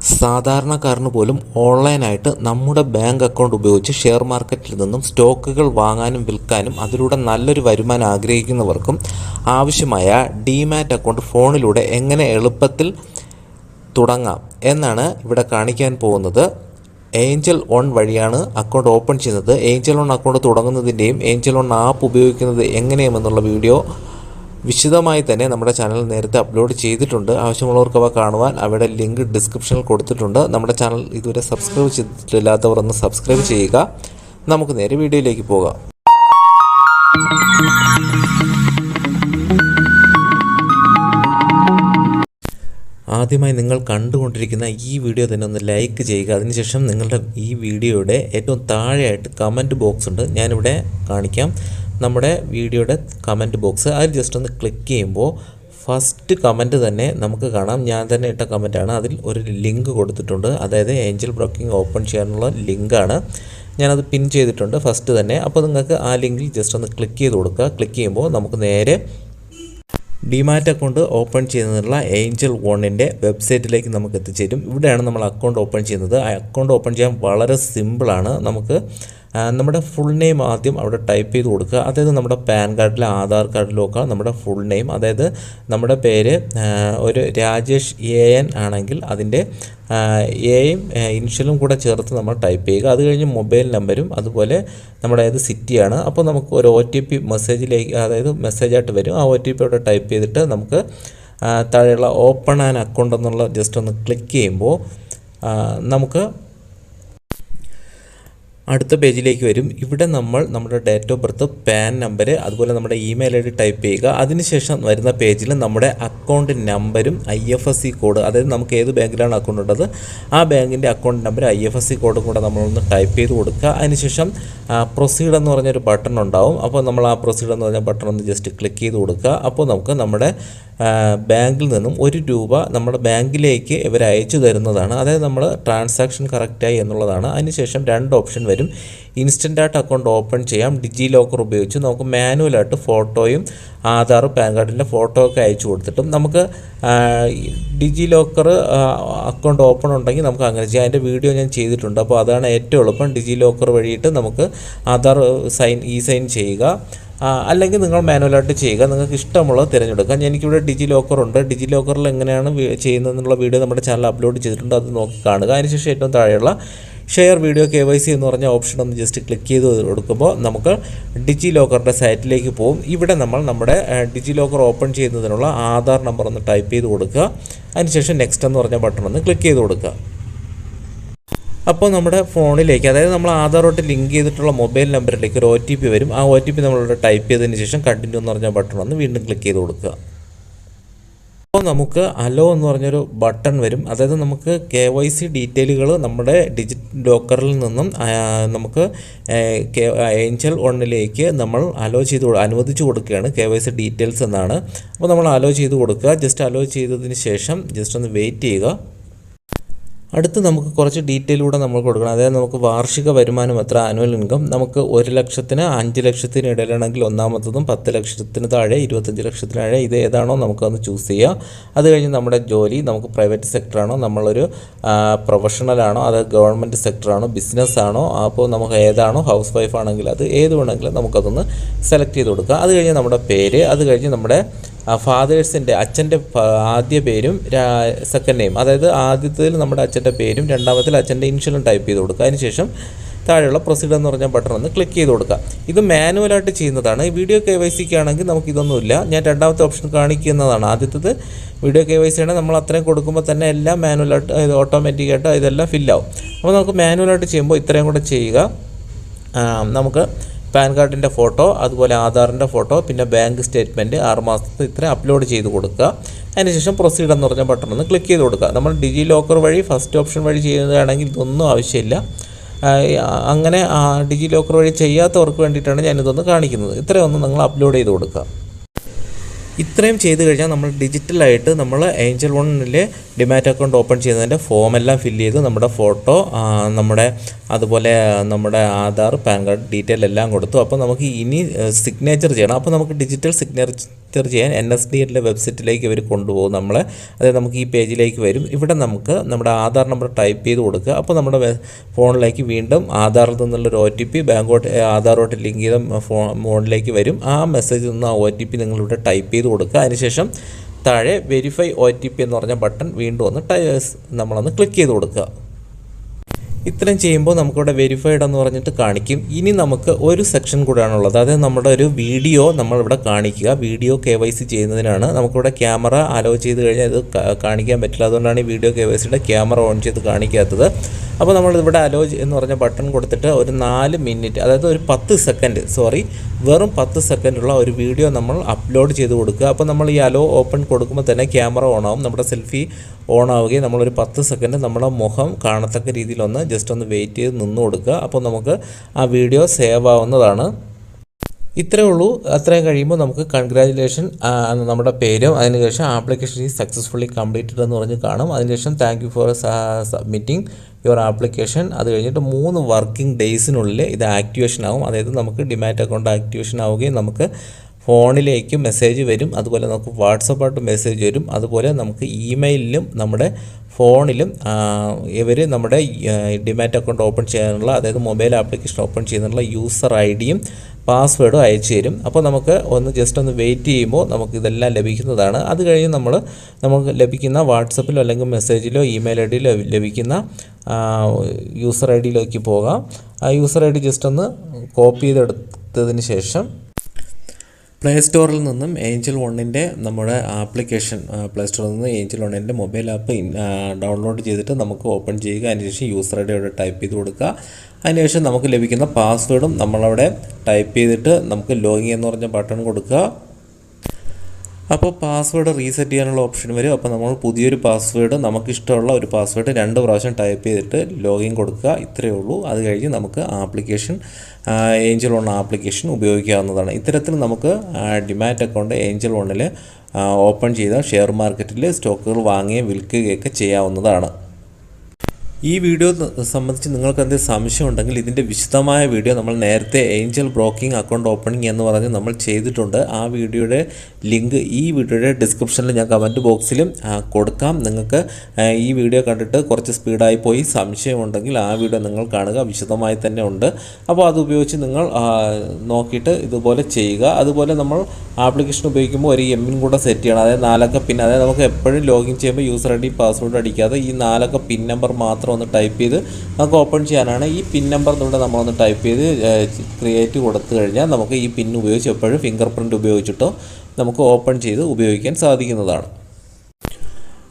സാധാരണക്കാരന് പോലും ഓൺലൈനായിട്ട് നമ്മുടെ ബാങ്ക് അക്കൗണ്ട് ഉപയോഗിച്ച് ഷെയർ മാർക്കറ്റിൽ നിന്നും സ്റ്റോക്കുകൾ വാങ്ങാനും വിൽക്കാനും അതിലൂടെ നല്ലൊരു വരുമാനം ആഗ്രഹിക്കുന്നവർക്കും ആവശ്യമായ ഡിമാറ്റ് അക്കൗണ്ട് ഫോണിലൂടെ എങ്ങനെ എളുപ്പത്തിൽ തുടങ്ങാം എന്നാണ് ഇവിടെ കാണിക്കാൻ പോകുന്നത്. ഏഞ്ചൽ ഓൺ വഴിയാണ് അക്കൗണ്ട് ഓപ്പൺ ചെയ്യുന്നത്. ഏഞ്ചൽ ഓൺ അക്കൗണ്ട് തുടങ്ങുന്നതിന്റെയും ഏഞ്ചൽ ഓൺ ആപ്പ് ഉപയോഗിക്കുന്നത് എങ്ങനെയുമെന്നുള്ള വീഡിയോ വിശദമായി തന്നെ നമ്മുടെ ചാനൽ നേരത്തെ അപ്ലോഡ് ചെയ്തിട്ടുണ്ട്. ആവശ്യമുള്ളവർക്ക് അവ കാണുവാൻ അവിടെ ലിങ്ക് ഡിസ്ക്രിപ്ഷനിൽ കൊടുത്തിട്ടുണ്ട്. നമ്മുടെ ചാനൽ ഇതുവരെ സബ്സ്ക്രൈബ് ചെയ്തിട്ടില്ലാത്തവർ ഒന്ന് സബ്സ്ക്രൈബ് ചെയ്യുക. നമുക്ക് നേരെ വീഡിയോയിലേക്ക് പോകാം. ആദ്യമായി നിങ്ങൾ കണ്ടുകൊണ്ടിരിക്കുന്ന ഈ വീഡിയോ തന്നെ ഒന്ന് ലൈക്ക് ചെയ്യുക. അതിനുശേഷം നിങ്ങളുടെ ഈ വീഡിയോയുടെ ഏറ്റവും താഴെയായിട്ട് കമന്റ് ബോക്സ് ഉണ്ട്. ഞാനിവിടെ കാണിക്കാം. നമ്മുടെ വീഡിയോയുടെ കമന്റ് ബോക്സ് അതിൽ ജസ്റ്റ് ഒന്ന് ക്ലിക്ക് ചെയ്യുമ്പോൾ ഫസ്റ്റ് കമന്റ് തന്നെ നമുക്ക് കാണാം. ഞാൻ തന്നെ ഇട്ട കമന്റാണ് അതിൽ ഒരു ലിങ്ക് കൊടുത്തിട്ടുണ്ട്. അതായത് ഏഞ്ചൽ ബ്രോക്കിംഗ് ഓപ്പൺ ചെയ്യാനുള്ള ലിങ്കാണ് ഞാനത് പിൻ ചെയ്തിട്ടുണ്ട് ഫസ്റ്റ് തന്നെ. അപ്പോൾ നിങ്ങൾക്ക് ആ ലിങ്കിൽ ജസ്റ്റ് ഒന്ന് ക്ലിക്ക് ചെയ്ത് കൊടുക്കുക. ക്ലിക്ക് ചെയ്യുമ്പോൾ നമുക്ക് നേരെ ഡിമാറ്റ് അക്കൗണ്ട് ഓപ്പൺ ചെയ്യുന്നതിനുള്ള ഏഞ്ചൽ വണ്ണിന്റെ വെബ്സൈറ്റിലേക്ക് നമുക്ക് എത്തിച്ചേരും. ഇവിടെയാണ് നമ്മൾ അക്കൗണ്ട് ഓപ്പൺ ചെയ്യുന്നത്. ആ അക്കൗണ്ട് ഓപ്പൺ ചെയ്യാൻ വളരെ സിമ്പിളാണ് നമുക്ക് നമ്മുടെ ഫുൾ നെയിം ആദ്യം അവിടെ ടൈപ്പ് ചെയ്ത് കൊടുക്കുക. അതായത് നമ്മുടെ പാൻ കാർഡിലെ ആധാർ കാർഡിലൊക്കെ നമ്മുടെ ഫുൾ നെയിം അതായത് നമ്മുടെ പേര് ഒരു രാജേഷ് എ എൻ ആണെങ്കിൽ അതിന്റെ എയും ഇനിഷ്യലും കൂടെ ചേർത്ത് നമ്മൾ ടൈപ്പ് ചെയ്യുക. അത് കഴിഞ്ഞ് മൊബൈൽ നമ്പരും അതുപോലെ നമ്മുടെ ഏത് സിറ്റിയാണ് അപ്പോൾ നമുക്ക് ഒരു ഒ ടി പി മെസ്സേജിലേക്ക് അതായത് മെസ്സേജായിട്ട് വരും. ആ ഒ ടി പി അവിടെ ടൈപ്പ് ചെയ്തിട്ട് നമുക്ക് താഴെയുള്ള ഓപ്പൺ ആൻ അക്കൗണ്ട് എന്നുള്ള ജസ്റ്റ് ഒന്ന് ക്ലിക്ക് ചെയ്യുമ്പോൾ നമുക്ക് അടുത്ത പേജിലേക്ക് വരും. ഇവിടെ നമ്മൾ നമ്മുടെ date of birth PAN number അതുപോലെ നമ്മുടെ ഇമെയിൽ ഐ ഡി ടൈപ്പ് ചെയ്യുക. അതിനുശേഷം വരുന്ന പേജിൽ നമ്മുടെ അക്കൗണ്ട് നമ്പരും I F S C code അതായത് നമുക്ക് ഏത് ബാങ്കിലാണ് അക്കൗണ്ട് ഉള്ളത് ആ ബാങ്കിന്റെ account number I F S C കോഡും കൂടെ നമ്മളൊന്ന് ടൈപ്പ് ചെയ്ത് കൊടുക്കുക. അതിനുശേഷം പ്രൊസീഡ് എന്ന് പറഞ്ഞൊരു ബട്ടൺ ഉണ്ടാവും. അപ്പോൾ നമ്മൾ ആ പ്രൊസീഡ് എന്ന് പറഞ്ഞ ബട്ടൺ ഒന്ന് ജസ്റ്റ് ക്ലിക്ക് ചെയ്ത് കൊടുക്കുക. അപ്പോൾ നമുക്ക് നമ്മുടെ ബാങ്കിൽ നിന്നും ഒരു രൂപ നമ്മുടെ ബാങ്കിലേക്ക് ഇവർ അയച്ചു തരുന്നതാണ്. അതായത് നമ്മൾ ട്രാൻസാക്ഷൻ കറക്റ്റായി എന്നുള്ളതാണ്. അതിനുശേഷം രണ്ട് ഓപ്ഷൻ വരും. ഇൻസ്റ്റന്റ് ആയിട്ട് അക്കൗണ്ട് ഓപ്പൺ ചെയ്യാം. ഡിജി ലോക്കർ ഉപയോഗിച്ച് നമുക്ക് മാനുവലായിട്ട് ഫോട്ടോയും ആധാർ പാൻ കാർഡിന്റെ ഫോട്ടോ ഒക്കെ അയച്ചു കൊടുത്തിട്ടും നമുക്ക് ഡിജി ലോക്കർ അക്കൗണ്ട് ഓപ്പൺ ഉണ്ടെങ്കിൽ നമുക്ക് അങ്ങനെ ചെയ്യാം. അതിന്റെ വീഡിയോ ഞാൻ ചെയ്തിട്ടുണ്ട്. അപ്പോൾ അതാണ് ഏറ്റവും എളുപ്പം. ഡിജി ലോക്കർ വഴിയിട്ട് നമുക്ക് ആധാർ സൈൻ ഇ സൈൻ ചെയ്യുക അല്ലെങ്കിൽ നിങ്ങൾ മാനുവലായിട്ട് ചെയ്യുക. നിങ്ങൾക്ക് ഇഷ്ടമുള്ളത് തിരഞ്ഞെടുക്കാം. എനിക്കിവിടെ ഡിജി ലോക്കറുണ്ട് ഡിജി ലോക്കറിൽ എങ്ങനെയാണ് ചെയ്യുന്നതെന്നുള്ള വീഡിയോ നമ്മുടെ ചാനൽ അപ്ലോഡ് ചെയ്തിട്ടുണ്ട്. അത് നോക്കി കാണുക. അതിനുശേഷം ഏറ്റവും താഴെയുള്ള share video K Y C എന്ന് പറഞ്ഞ ഓപ്ഷൻ ഒന്ന് ജസ്റ്റ് ക്ലിക്ക് ചെയ്ത് കൊടുക്കുമ്പോൾ നമുക്ക് ഡിജി ലോക്കറിന്റെ സൈറ്റിലേക്ക് പോകും ഇവിടെ നമ്മൾ നമ്മുടെ ഡിജി ലോക്കർ ഓപ്പൺ ചെയ്യുന്നതിനുള്ള ആധാർ നമ്പർ ഒന്ന് ടൈപ്പ് ചെയ്ത് കൊടുക്കുക. അതിനുശേഷം നെക്സ്റ്റ് എന്ന് പറഞ്ഞ ബട്ടൺ ഒന്ന് ക്ലിക്ക് ചെയ്ത് കൊടുക്കുക. അപ്പോൾ നമ്മുടെ ഫോണിലേക്ക് അതായത് നമ്മൾ ആധാറോട്ട് ലിങ്ക് ചെയ്തിട്ടുള്ള മൊബൈൽ നമ്പറിലേക്ക് ഒരു ഒ വരും. ആ ഒ ടി പി നമ്മളിവിടെ ടൈപ്പ് ചെയ്തതിന് ശേഷം കണ്ടിന്യൂ എന്ന് പറഞ്ഞ ബട്ടൺ ഒന്ന് വീണ്ടും ക്ലിക്ക് ചെയ്ത് കൊടുക്കുക. അപ്പോൾ നമുക്ക് അലോ എന്ന് പറഞ്ഞൊരു ബട്ടൺ വരും. അതായത് നമുക്ക് കെ വൈ സി ഡീറ്റെയിലുകൾ നമ്മുടെ ഡിജിറ്റ് ലോക്കറിൽ നിന്നും നമുക്ക് ഏഞ്ചൽ വണ്ണിലേക്ക് നമ്മൾ അലോ ചെയ്ത് അനുവദിച്ച് കൊടുക്കുകയാണ് കെ വൈ സി ഡീറ്റെയിൽസ് എന്നാണ്. അപ്പോൾ നമ്മൾ അലോ ചെയ്ത് കൊടുക്കുക. ജസ്റ്റ് അലോ ചെയ്തതിന് ശേഷം ജസ്റ്റ് ഒന്ന് വെയിറ്റ് ചെയ്യുക. അടുത്ത് നമുക്ക് കുറച്ച് ഡീറ്റെയിൽ കൂടെ നമ്മൾ കൊടുക്കണം. അതായത് നമുക്ക് വാർഷിക വരുമാനം എത്ര ആനുവൽ ഇൻകം നമുക്ക് ഒരു ലക്ഷത്തിന് അഞ്ച് ലക്ഷത്തിന് ഇടയിലാണെങ്കിൽ ഒന്നാമത്തതും പത്ത് ലക്ഷത്തിന് താഴെ ഇരുപത്തഞ്ച് ലക്ഷത്തിന് താഴെ ഇത് ഏതാണോ നമുക്കൊന്ന് ചൂസ് ചെയ്യുക അത് കഴിഞ്ഞ് നമ്മുടെ ജോലി നമുക്ക് പ്രൈവറ്റ് സെക്ടറാണോ നമ്മളൊരു പ്രൊഫഷണലാണോ അത് ഗവൺമെന്റ് സെക്ടറാണോ ബിസിനസ് ആണോ അപ്പോൾ നമുക്ക് ഏതാണോ ഹൗസ് വൈഫ് ആണെങ്കിൽ അത് ഏത് വേണമെങ്കിലും നമുക്കതൊന്ന് സെലക്ട് ചെയ്ത് കൊടുക്കുക അത് കഴിഞ്ഞ് നമ്മുടെ പേര് അത് കഴിഞ്ഞ് നമ്മുടെ ഫാദേഴ്സിന്റെ അച്ഛന്റെ ആദ്യ പേരും സെക്കൻഡ് നെയിം അതായത് ആദ്യത്തിൽ നമ്മുടെ അച്ഛന്റെ പേരും രണ്ടാമത്തിൽ അച്ഛന്റെ ഇൻഷുറൻസ് ടൈപ്പ് ചെയ്ത് കൊടുക്കുക. അതിനുശേഷം താഴെയുള്ള പ്രൊസീഡർ എന്ന് പറഞ്ഞ ബട്ടൺ ഒന്ന് ക്ലിക്ക് ചെയ്ത് കൊടുക്കുക. ഇത് മാനുവലായിട്ട് ചെയ്യുന്നതാണ്. വീഡിയോ കെ വൈ സിക്ക് ആണെങ്കിൽ നമുക്കിതൊന്നുമില്ല ഞാൻ രണ്ടാമത്തെ ഓപ്ഷൻ കാണിക്കുന്നതാണ്. ആദ്യത്തത് വീഡിയോ കെ വൈ സി ആണെങ്കിൽ നമ്മൾ അത്രയും കൊടുക്കുമ്പോൾ തന്നെ എല്ലാം മാനുവലായിട്ട് ഇത് ഓട്ടോമാറ്റിക്കായിട്ട് ഇതെല്ലാം ഫില്ലാവും അപ്പോൾ നമുക്ക് മാനുവലായിട്ട് ചെയ്യുമ്പോൾ ഇത്രയും കൂടെ ചെയ്യുക. നമുക്ക് പാൻ കാർഡിന്റെ ഫോട്ടോ അതുപോലെ ആധാറിന്റെ ഫോട്ടോ പിന്നെ ബാങ്ക് സ്റ്റേറ്റ്മെന്റ് ആറ് മാസത്തെ ഇത്ര അപ്ലോഡ് ചെയ്ത് കൊടുക്കുക. അതിനുശേഷം പ്രൊസീഡ് എന്ന് പറഞ്ഞ ബട്ടൺ ഒന്ന് ക്ലിക്ക് ചെയ്ത് കൊടുക്കുക. നമ്മൾ ഡിജി ലോക്കർ വഴി ഫസ്റ്റ് ഓപ്ഷൻ വഴി ചെയ്യുന്നതാണെങ്കിൽ ഇതൊന്നും ആവശ്യമില്ല. അങ്ങനെ ഡിജി ലോക്കർ വഴി ചെയ്യാത്തവർക്ക് വേണ്ടിയിട്ടാണ് ഞാനിതൊന്ന് കാണിക്കുന്നത്. ഇത്രയൊന്ന് നിങ്ങൾ അപ്ലോഡ് ചെയ്ത് കൊടുക്കുക. ഇത്രയും ചെയ്ത് കഴിഞ്ഞാൽ നമ്മൾ ഡിജിറ്റലായിട്ട് നമ്മൾ ഏഞ്ചൽ വണ്ണിലെ ഡിമാറ്റ് അക്കൗണ്ട് ഓപ്പൺ ചെയ്യുന്നതിന്റെ ഫോമെല്ലാം ഫില്ല് ചെയ്ത് നമ്മുടെ ഫോട്ടോ നമ്മുടെ അതുപോലെ നമ്മുടെ ആധാർ പാൻ കാർഡ് ഡീറ്റെയിൽ എല്ലാം കൊടുത്തു. അപ്പോൾ നമുക്ക് ഇനി സിഗ്നേച്ചർ ചെയ്യണം. അപ്പോൾ നമുക്ക് ഡിജിറ്റൽ സിഗ്നേച്ചർ ചെയ്യാൻ എൻ എസ് ഡി എല്ലിന്റെ വെബ്സൈറ്റിലേക്ക് ഇവർ കൊണ്ടുപോകും. നമ്മൾ അതായത് നമുക്ക് ഈ പേജിലേക്ക് വരും. ഇവിടെ നമുക്ക് നമ്മുടെ ആധാർ നമ്പർ ടൈപ്പ് ചെയ്ത് കൊടുക്കുക. അപ്പോൾ നമ്മുടെ ഫോണിലേക്ക് വീണ്ടും ആധാറിൽ നിന്നുള്ളൊരു ഒ ടി പി ബാങ്കോട്ട് ആധാറോട്ട് ലിങ്ക് ചെയ്ത ഫോൺ ഫോണിലേക്ക് വരും. ആ മെസ്സേജിൽ നിന്ന് ആ ഒ ടി പി നിങ്ങളിവിടെ ടൈപ്പ് ചെയ്ത് കൊടുക്കുക. അതിനുശേഷം താഴെ വെരിഫൈ ഒ ടി പി എന്ന് പറഞ്ഞ ബട്ടൺ വീണ്ടും ഒന്ന് നമ്മളൊന്ന് ക്ലിക്ക് ചെയ്ത് കൊടുക്കുക. ഇത്രയും ചെയ്യുമ്പോൾ നമുക്കിവിടെ വെരിഫൈഡ് എന്ന് പറഞ്ഞിട്ട് കാണിക്കും. ഇനി നമുക്ക് ഒരു സെക്ഷൻ കൂടെയാണുള്ളത്. അതായത് നമ്മുടെ ഒരു വീഡിയോ നമ്മളിവിടെ കാണിക്കുക. വീഡിയോ കെ വൈ സി ചെയ്യുന്നതിനാണ്. നമുക്കിവിടെ ക്യാമറ അലോ ചെയ്ത് കഴിഞ്ഞാൽ ഇത് കാണിക്കാൻ പറ്റില്ല. അതുകൊണ്ടാണ് ഈ വീഡിയോ കെ വൈ സിയുടെ ക്യാമറ ഓൺ ചെയ്ത് കാണിക്കാത്തത്. അപ്പോൾ നമ്മൾ ഇവിടെ അലോജ് എന്ന് പറഞ്ഞ ബട്ടൺ കൊടുത്തിട്ട് ഒരു നാല് മിനിറ്റ് അതായത് ഒരു പത്ത് സെക്കൻഡ് സോറി വെറും പത്ത് സെക്കൻഡുള്ള ഒരു വീഡിയോ നമ്മൾ അപ്ലോഡ് ചെയ്ത് കൊടുക്കുക. അപ്പോൾ നമ്മൾ ഈ അലോ ഓപ്പൺ കൊടുക്കുമ്പോൾ തന്നെ ക്യാമറ ഓൺ ആവും നമ്മുടെ സെൽഫി ഓൺ ആവുകയും നമ്മളൊരു പത്ത് സെക്കൻഡ് നമ്മുടെ മുഖം കാണത്തക്ക രീതിയിലൊന്ന് ജസ്റ്റ് ഒന്ന് വെയിറ്റ് ചെയ്ത് നിന്ന് കൊടുക്കുക. അപ്പോൾ നമുക്ക് ആ വീഡിയോ സേവ് ആവുന്നതാണ്. ഇത്രയേ ഉള്ളൂ. അത്രയും കഴിയുമ്പോൾ നമുക്ക് കൺഗ്രാജുലേഷൻ നമ്മുടെ പേരും അതിനുശേഷം ആപ്ലിക്കേഷൻ ഈസ് സക്സസ്ഫുള്ളി കംപ്ലീറ്റഡ് എന്ന് പറഞ്ഞ് കാണും. അതിനുശേഷം thank you for submitting your application അത് കഴിഞ്ഞിട്ട് മൂന്ന് വർക്കിംഗ് ഡേയ്സിനുള്ളിൽ ഇത് ആക്ടിവേഷൻ ആവും. അതായത് നമുക്ക് ഡിമാറ്റ് അക്കൗണ്ട് ആക്ടിവേഷൻ ആവുകയും നമുക്ക് ഫോണിലേക്ക് മെസ്സേജ് വരും. അതുപോലെ നമുക്ക് വാട്സപ്പായിട്ട് മെസ്സേജ് വരും. അതുപോലെ നമുക്ക് ഇമെയിലിലും നമ്മുടെ ഫോണിലും ഇവർ നമ്മുടെ ഡിമാറ്റ് അക്കൗണ്ട് ഓപ്പൺ ചെയ്യാനുള്ള അതായത് മൊബൈൽ ആപ്ലിക്കേഷൻ ഓപ്പൺ ചെയ്യുന്നുള്ള യൂസർ ഐ ഡിയും പാസ്വേഡും അയച്ചു തരും. അപ്പോൾ നമുക്ക് ഒന്ന് ജസ്റ്റ് ഒന്ന് വെയിറ്റ് ചെയ്യുമ്പോൾ നമുക്ക് ഇതെല്ലാം ലഭിക്കുന്നതാണ്. അത് കഴിഞ്ഞ് നമ്മൾ നമുക്ക് ലഭിക്കുന്ന വാട്സപ്പിലോ അല്ലെങ്കിൽ മെസ്സേജിലോ ഇമെയിൽ ഐ ഡിയിലോ ലഭിക്കുന്ന യൂസർ ഐ ഡിയിലേക്ക് പോകാം. ആ യൂസർ ഐ ഡി ജസ്റ്റ് ഒന്ന് കോപ്പി ചെയ്തെടുത്തതിന് ശേഷം പ്ലേ സ്റ്റോറിൽ നിന്നും ഏഞ്ചൽ വണ്ണിന്റെ നമ്മുടെ ആപ്ലിക്കേഷൻ പ്ലേ സ്റ്റോറിൽ നിന്ന് ഏഞ്ചൽ വണ്ണിന്റെ മൊബൈൽ ആപ്പ് ഡൗൺലോഡ് ചെയ്തിട്ട് നമുക്ക് ഓപ്പൺ ചെയ്യുക. അതിനുശേഷം യൂസർ ഐ അവിടെ ടൈപ്പ് ചെയ്ത് കൊടുക്കുക. അതിനുശേഷം നമുക്ക് ലഭിക്കുന്ന പാസ്വേഡും നമ്മളവിടെ ടൈപ്പ് ചെയ്തിട്ട് നമുക്ക് ലോഗിൻ എന്ന് പറഞ്ഞ ബട്ടൺ കൊടുക്കുക. അപ്പോൾ പാസ്വേഡ് റീസെറ്റ് ചെയ്യാനുള്ള ഓപ്ഷൻ വരും. അപ്പോൾ നമ്മൾ പുതിയൊരു പാസ്വേഡ് നമുക്കിഷ്ടമുള്ള ഒരു പാസ്വേഡ് രണ്ട് പ്രാവശ്യം ടൈപ്പ് ചെയ്തിട്ട് ലോഗിൻ കൊടുക്കുക. ഇത്രയേ ഉള്ളൂ. അത് കഴിഞ്ഞ് നമുക്ക് ആപ്ലിക്കേഷൻ ഏഞ്ചൽ വൺ ആപ്ലിക്കേഷൻ ഉപയോഗിക്കാവുന്നതാണ്. ഇത്തരത്തിൽ നമുക്ക് ഡിമാറ്റ് അക്കൗണ്ട് ഏഞ്ചൽ വണ്ണിൽ ഓപ്പൺ ചെയ്ത ഷെയർ മാർക്കറ്റിൽ സ്റ്റോക്കുകൾ വാങ്ങുകയും വിൽക്കുകയൊക്കെ ചെയ്യാവുന്നതാണ്. ഈ വീഡിയോ സംബന്ധിച്ച് നിങ്ങൾക്ക് എന്തെങ്കിലും സംശയം ഉണ്ടെങ്കിൽ ഇതിന്റെ വിശദമായ വീഡിയോ നമ്മൾ നേരത്തെ ഏഞ്ചൽ ബ്രോക്കിംഗ് അക്കൗണ്ട് ഓപ്പണിംഗ് എന്ന് പറഞ്ഞ് നമ്മൾ ചെയ്തിട്ടുണ്ട്. ആ വീഡിയോയുടെ ലിങ്ക് ഈ വീഡിയോയുടെ ഡിസ്ക്രിപ്ഷനിൽ ഞാൻ കമന്റ് ബോക്സിലും കൊടുക്കാം. നിങ്ങൾക്ക് ഈ വീഡിയോ കണ്ടിട്ട് കുറച്ച് സ്പീഡായി പോയി സംശയമുണ്ടെങ്കിൽ ആ വീഡിയോ നിങ്ങൾ കാണുക. വിശദമായി തന്നെ ഉണ്ട്. അപ്പോൾ അത് ഉപയോഗിച്ച് നിങ്ങൾ നോക്കിയിട്ട് ഇതുപോലെ ചെയ്യുക. അതുപോലെ നമ്മൾ ആപ്ലിക്കേഷൻ ഉപയോഗിക്കുമ്പോൾ ഒരു എമ്മിൻ കൂടെ സെറ്റ് ചെയ്യണം. അതായത് നാലക്ക പിൻ അതായത് നമുക്ക് എപ്പോഴും ലോഗിൻ ചെയ്യുമ്പോൾ യൂസർ ഐ ഡി പാസ്വേഡ് അടിക്കാതെ ഈ നാലക്ക പിൻ നമ്പർ മാത്രം ഒന്ന് ടൈപ്പ് ചെയ്ത് നമുക്ക് ഓപ്പൺ ചെയ്യാനാണ്. ഈ പിൻ നമ്പർ ഇവിടെ നമ്മളൊന്ന് ടൈപ്പ് ചെയ്ത് ക്രിയേറ്റ് കൊടുത്തു കഴിഞ്ഞാൽ നമുക്ക് ഈ പിൻ ഉപയോഗിച്ച് എപ്പോഴും ഫിംഗർ പ്രിന്റ് ഉപയോഗിച്ചിട്ടോ നമുക്ക് ഓപ്പൺ ചെയ്ത് ഉപയോഗിക്കാൻ സാധിക്കുന്നതാണ്.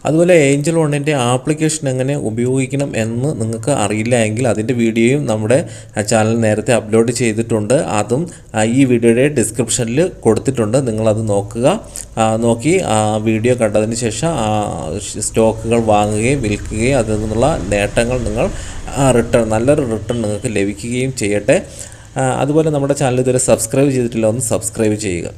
അതുപോലെ ഏഞ്ചൽ വണ്ണിന്റെ ആപ്ലിക്കേഷൻ എങ്ങനെ ഉപയോഗിക്കണം എന്ന് നിങ്ങൾക്ക് അറിയില്ല എങ്കിൽ അതിന്റെ വീഡിയോയും നമ്മുടെ ചാനൽ നേരത്തെ അപ്ലോഡ് ചെയ്തിട്ടുണ്ട്. അതും ഈ വീഡിയോയുടെ ഡിസ്ക്രിപ്ഷനിൽ കൊടുത്തിട്ടുണ്ട്. നിങ്ങളത് നോക്കുക. നോക്കി ആ വീഡിയോ കണ്ടതിന് ശേഷം സ്റ്റോക്കുകൾ വാങ്ങുകയും വിൽക്കുകയും അതിൽ നിന്നുള്ള നേട്ടങ്ങൾ നിങ്ങൾ റിട്ടേൺ നല്ലൊരു റിട്ടേൺ നിങ്ങൾക്ക് ലഭിക്കുകയും ചെയ്യട്ടെ. അതുപോലെ നമ്മുടെ ചാനൽ ഇതുവരെ സബ്സ്ക്രൈബ് ചെയ്തിട്ടില്ല ഒന്ന് സബ്സ്ക്രൈബ് ചെയ്യുക.